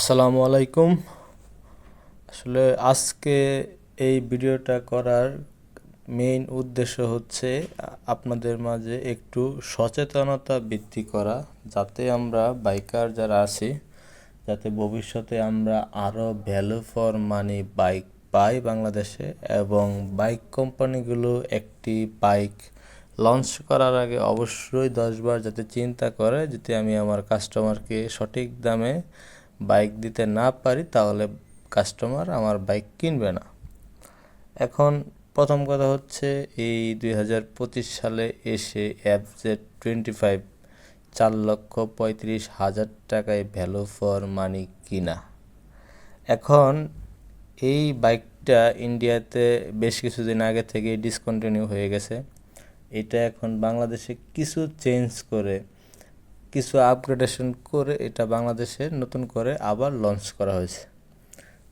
আসসালামু আলাইকুম। আসলে আজকে এই ভিডিওটা করার মেইন উদ্দেশ্য হচ্ছে, আপনাদের মাঝে একটু সচেতনতা বৃদ্ধি করা, যাতে আমরা বাইকার যারা আছি, যাতে ভবিষ্যতে আমরা আরও ভ্যালু ফর মানি বাইক পাই বাংলাদেশে এবং বাইক কোম্পানিগুলো একটি বাইক লঞ্চ করার আগে অবশ্যই দশবার যাতে চিন্তা করে, যাতে আমি আমার কাস্টমারকে সঠিক দামে বাইক দিতে না পারি, তাহলে কাস্টমার আমার বাইক কিনবে না। এখন প্রথম কথা হচ্ছে, এই দুই হাজার পঁচিশ সালে এসে এফজেড টোয়েন্টি ফাইভ চার লক্ষ পঁয়ত্রিশ হাজার টাকায় ভ্যালু ফর মানি কিনা। এখন এই বাইকটা ইন্ডিয়াতে বেশ কিছুদিন আগে থেকে ডিসকন্টিনিউ হয়ে গেছে। এটা এখন বাংলাদেশে কিছু চেঞ্জ করে কিছু আপগ্রেডেশন করে এটা বাংলাদেশে নতুন করে আবার লঞ্চ করা হয়েছে।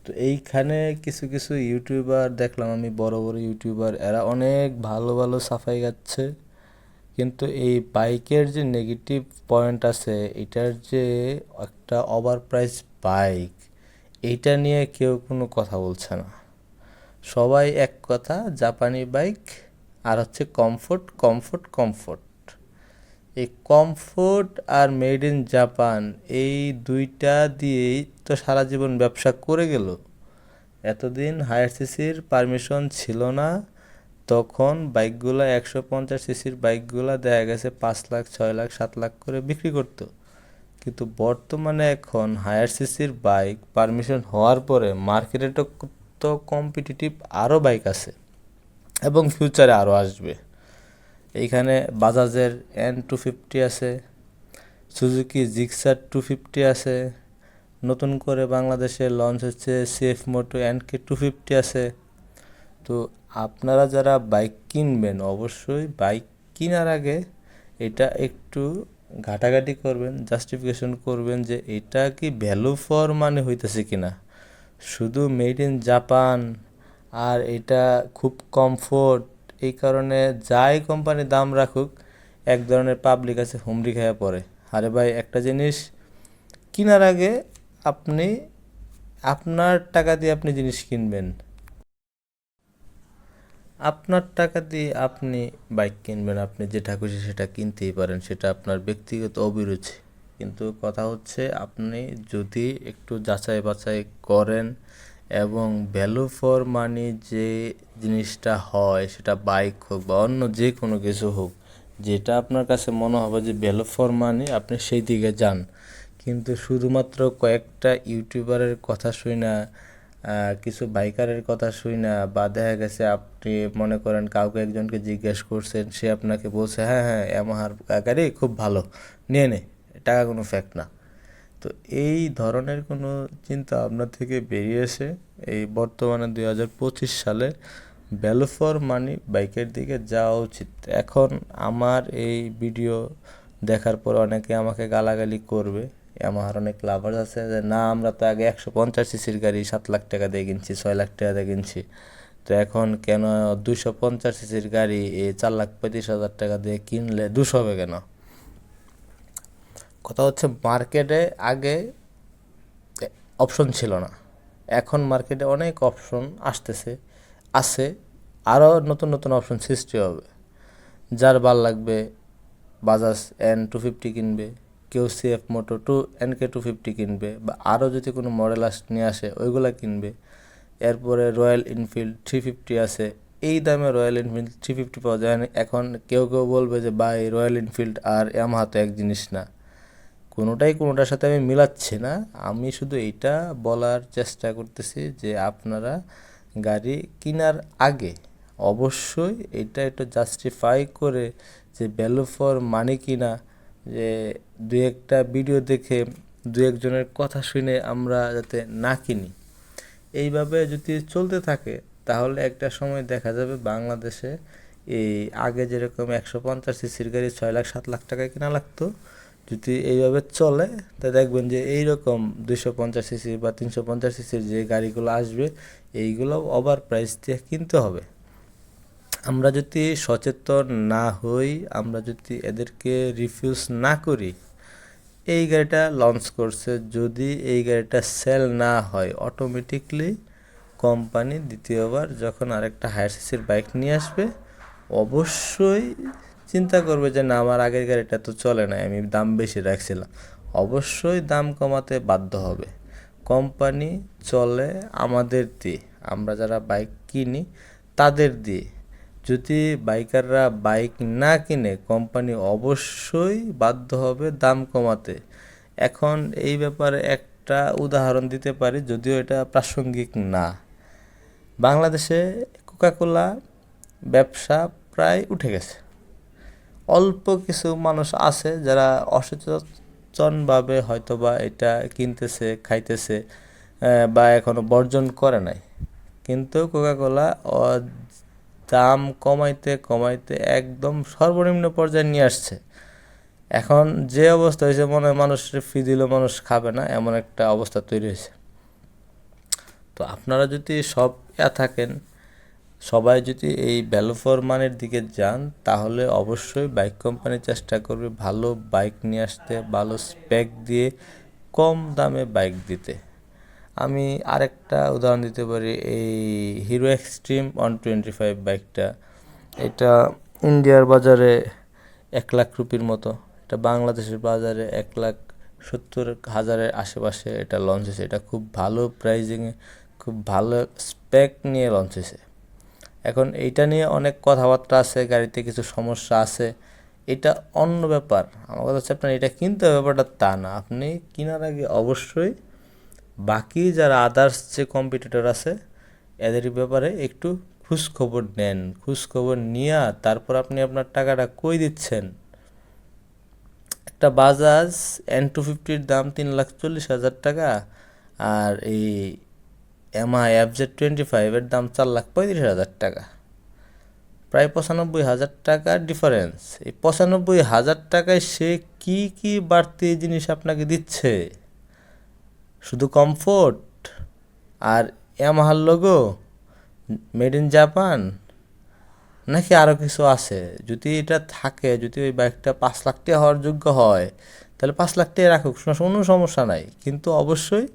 তো এইখানে কিছু কিছু ইউটিউবার দেখলাম আমি, বড় বড় ইউটিউবার এরা অনেক ভালো ভালো সাফাই গাচ্ছে। কিন্তু এই বাইকের যে নেগেটিভ পয়েন্ট আছে, এটার যে একটা ওভার প্রাইস বাইক এইটা নিয়ে কেউ কোনো কথা বলছে না। সবাই এক কথা জাপানি বাইক আর হচ্ছে কমফোর্ট কমফোর্ট কমফোর্ট এই কমফোর্ট আর মেড ইন জাপান এই দুইটা দিয়েই তো সারা জীবন ব্যবসা করে গেল। এতদিন হায়ার সিসির পারমিশন ছিল না। তখন বাইকগুলো একশো পঞ্চাশ সিসির বাইকগুলো দেখা গেছে পাঁচ লাখ, ছয় লাখ, সাত লাখ করে বিক্রি করতো। কিন্তু বর্তমানে এখন হায়ার সিসির বাইক পারমিশন হওয়ার পরে মার্কেটে তো কম্পিটিটিভ আরও বাইক আছে এবং ফিউচারে আরও আসবে। এইখানে বাজাজের এন টু ফিফটি আছে, সুজুকি জিক্সার টু ফিফটি আছে, নতুন করে বাংলাদেশে লঞ্চ হচ্ছে CF Moto N K two fifty আছে। তো আপনারা যারা বাইক কিনবেন, অবশ্যই বাইক কেনার আগে এটা একটু ঘাটাঘাটি করবেন জাস্টিফিকেশন করবেন যে এটা কি ভ্যালু ফর মানে হইতেছে কিনা। শুধু মেড ইন জাপান আর এটা খুব কমফোর্ট এই কারণে যাই কোম্পানি দাম রাখুক, এক ধরনের পাবলিক আছে হুমড়ি খেয়ে পড়ে। আরে ভাই, একটা জিনিস, কেনার আগে আপনি, আপনার টাকা দিয়ে আপনি জিনিস কিনবেন। আপনার টাকা দিয়ে আপনি বাইক কিনবেন, আপনি যেটা খুশি সেটা কিনতেই পারেন, সেটা আপনার ব্যক্তিগত অভিরুচি। কিন্তু কথা হচ্ছে, আপনি যদি একটু যাচাই বাছাই করেন এবং ভ্যালু ফর মানি যে জিনিসটা হয়, সেটা বাইক হোক বা অন্য যে কোনো কিছু হোক, যেটা আপনার কাছে মনে হবে যে ভ্যালু ফর মানি আপনি সেই দিকে যান। কিন্তু শুধুমাত্র কয়েকটা ইউটিউবারের কথা শুই না কিছু বাইকারের কথা শুই না, বা দেখা গেছে আপনি মনে করেন কাউকে একজনকে জিজ্ঞেস করছেন, সে আপনাকে বলছে হ্যাঁ হ্যাঁ ইয়ামাহার গাড়ি খুব ভালো, নিয়ে নে, টাকা কোনো ফ্যাক্ট না। তো এই ধরনের কোনো চিন্তা আপনার থেকে বেরিয়ে এসে এই বর্তমানে দুই হাজার পঁচিশ সালে ভ্যালু ফর মানি বাইকের দিকে যাওয়া উচিত। এখন আমার এই ভিডিও দেখার পর অনেকে আমাকে গালাগালি করবে। আমার অনেক লাভার আছে যে, না, আমরা তো আগে একশো পঞ্চাশ সিসির গাড়ি সাত লাখ টাকা দিয়ে কিনছি, ছয় লাখ টাকা দিয়ে কিনছি। তো এখন কেন দুশো পঞ্চাশ সিসির গাড়ি এই চার লাখ পঁয়ত্রিশ হাজার টাকা দিয়ে কিনলে দুশো হবে কেন? কথা হচ্ছে মার্কেটে আগে অপশন ছিল না। এখন মার্কেটে অনেক অপশন আসতেছে, আছে আরও নতুন নতুন অপশন সৃষ্টি হবে। যার ভালো লাগবে বাজাজ এন টু ফিফটি কিনবে কেউ CF Moto two N K two fifty কিনবে, বা আরও যদি কোনো মডেল আস, নিয়ে আসে, ওইগুলা কিনবে। এরপরে রয়্যাল এনফিল্ড থ্রি ফিফটি আছে, এই দামে রয়্যাল এনফিল্ড থ্রি ফিফটি পাওয়া যায় এখন কেউ কেউ বলবে যে, ভাই রয়্যাল এনফিল্ড আর ইয়ামাহা তো এক জিনিস না। কোনোটাই কোনোটার সাথে আমি মিলাচ্ছি না। আমি শুধু এইটা বলার চেষ্টা করতেছি যে আপনারা গাড়ি কেনার আগে অবশ্যই এটা একটু জাস্টিফাই করে যে ভ্যালু ফর মানি কিনা, যে দু একটা ভিডিও দেখে দু একজনের কথা শুনে আমরা যাতে না কিনি। এইভাবে যদি চলতে থাকে, তাহলে একটা সময় দেখা যাবে বাংলাদেশে এই আগে যেরকম একশো পঞ্চাশ সিসির গাড়ি ছয় লাখ, সাত লাখ টাকায় কেনা লাগতো। যদি এইভাবে চলে, তা দেখবেন যে এইরকম দুশো পঞ্চাশ সিসি বা তিনশো পঞ্চাশ সিসির যে গাড়িগুলো আসবে, এইগুলো ওভার প্রাইস দিয়ে কিনতে হবে। আমরা যদি সচেতন না হই, আমরা যদি এদেরকে রিফিউজ না করি, এই গাড়িটা লঞ্চ করছে। যদি এই গাড়িটা সেল না হয় অটোমেটিকলি কোম্পানি দ্বিতীয়বার যখন আরেকটা হায়ার সিসির বাইক নিয়ে আসবে, অবশ্যই চিন্তা করবে যে, না, আমার আগের গাড়িটা তো চলে না আমি দাম বেশি রাখছিলাম। অবশ্যই দাম কমাতে বাধ্য হবে। কোম্পানি চলে আমাদের দিয়ে, আমরা যারা বাইক কিনি তাদের দিয়ে। যদি বাইকাররা বাইক না কিনে, কোম্পানি অবশ্যই বাধ্য হবে দাম কমাতে। এখন এই ব্যাপারে একটা উদাহরণ দিতে পারি, যদিও এটা প্রাসঙ্গিক না। বাংলাদেশে কোকাকোলা ব্যবসা প্রায় উঠে গেছে। অল্প কিছু মানুষ আছে যারা অসচেতনভাবে হয়তো বা এটা কিনতেছে, খাইতেছে বা এখনও বর্জন করে নাই। কিন্তু কোকাকোলা দাম কমাইতে কমাইতে একদম সর্বনিম্ন পর্যায়ে নিয়ে আসছে। এখন যে অবস্থা হয়েছে, মনে হয় মানুষের ফি দিলেও মানুষ খাবে না, এমন একটা অবস্থা তৈরি হয়েছে। তো আপনারা যদি সব ইয়া থাকেন সবাই যদি এই ভ্যালু ফর মানের দিকে যান, তাহলে অবশ্যই বাইক কোম্পানি চেষ্টা করবে ভালো বাইক নিয়ে আসতে, ভালো স্পেক দিয়ে কম দামে বাইক দিতে। আমি আরেকটা উদাহরণ দিতে পারি, এই Hero Xtreme one twenty five বাইকটা এটা ইন্ডিয়ার বাজারে এক লাখ রুপির মতো, এটা বাংলাদেশের বাজারে এক লাখ সত্তর হাজারের আশেপাশে এটা লঞ্চ হয়েছে। এটা খুব ভালো প্রাইজিংয়ে খুব ভালো স্পেক নিয়ে লঞ্চ হয়েছে। এখন এইটা নিয়ে অনেক কথাবার্তা আছে, গাড়িতে কিছু সমস্যা আছে। এটা অন্য ব্যাপার। আমার কথা হচ্ছে আপনার এটা কিনতে ব্যাপারটা তা না। আপনি কেনার আগে অবশ্যই বাকি যারা আদার্স যে কম্পিটিটর আছে, এদের ব্যাপারে একটু খোঁজখবর নেন। খোঁজখবর নিয়ে তারপর আপনি আপনার টাকাটা কই দিচ্ছেন? একটা বাজাজ এন টু ফিফটির দাম তিন লাখ চল্লিশ হাজার টাকা, আর এই এমআই জেড টোয়েন্টি ফাইভের দাম চার লাখ পঁয়ত্রিশ হাজার টাকা। প্রায় পঁচানব্বই হাজার টাকার ডিফারেন্স এই পঁচানব্বই হাজার টাকায় সে কি কি বাড়তি জিনিস আপনাকে দিচ্ছে? শুধু কমফোর্ট আর ইয়ামাহার লোগো মেড ইন জাপান নাকি আরও কিছু আছে? যদি এটা থাকে, যদি ওই বাইকটা পাঁচ লাখ টাকা হওয়ার যোগ্য হয়, তাহলে পাঁচ লাখ টাকা রাখুক, কোনো সমস্যা নাই। কিন্তু অবশ্যই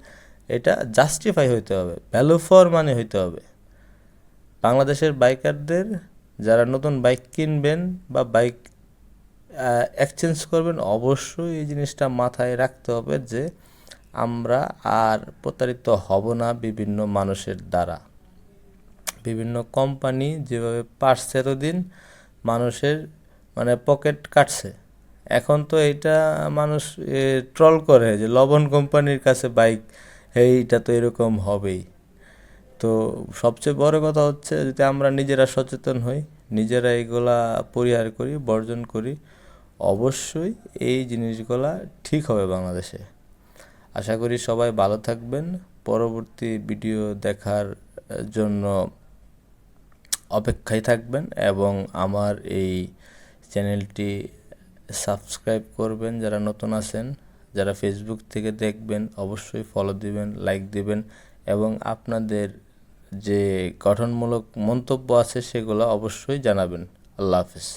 এটা জাস্টিফাই হইতে হবে ভ্যালু ফর মানে হইতে হবে। বাংলাদেশের বাইকারদের যারা নতুন বাইক কিনবেন বা বাইক এক্সচেঞ্জ করবেন, অবশ্যই এই জিনিসটা মাথায় রাখতে হবে যে আমরা আর প্রতারিত হব না বিভিন্ন মানুষের দ্বারা। বিভিন্ন কোম্পানি যেভাবে পারছে এতদিন, মানুষের মানে পকেট কাটছে। এখন তো এটা মানুষ ট্রল করে যে লবণ কোম্পানির কাছে বাইক এইটা তো এরকম হবেই। তো সবচেয়ে বড় কথা হচ্ছে যদি আমরা নিজেরা সচেতন হই, নিজেরা এগুলা পরিহার করি, বর্জন করি, অবশ্যই এই জিনিসগুলা ঠিক হবে বাংলাদেশে। আশা করি সবাই ভালো থাকবেন। পরবর্তী ভিডিও দেখার জন্য অপেক্ষায় থাকবেন এবং আমার এই চ্যানেলটি সাবস্ক্রাইব করবেন যারা নতুন আছেন। যারা ফেসবুক থেকে দেখবেন, অবশ্যই ফলো দিবেন লাইক দিবেন এবং আপনাদের যে গঠনমূলক মন্তব্য আছে সেগুলো অবশ্যই জানাবেন। আল্লাহ হাফিজ।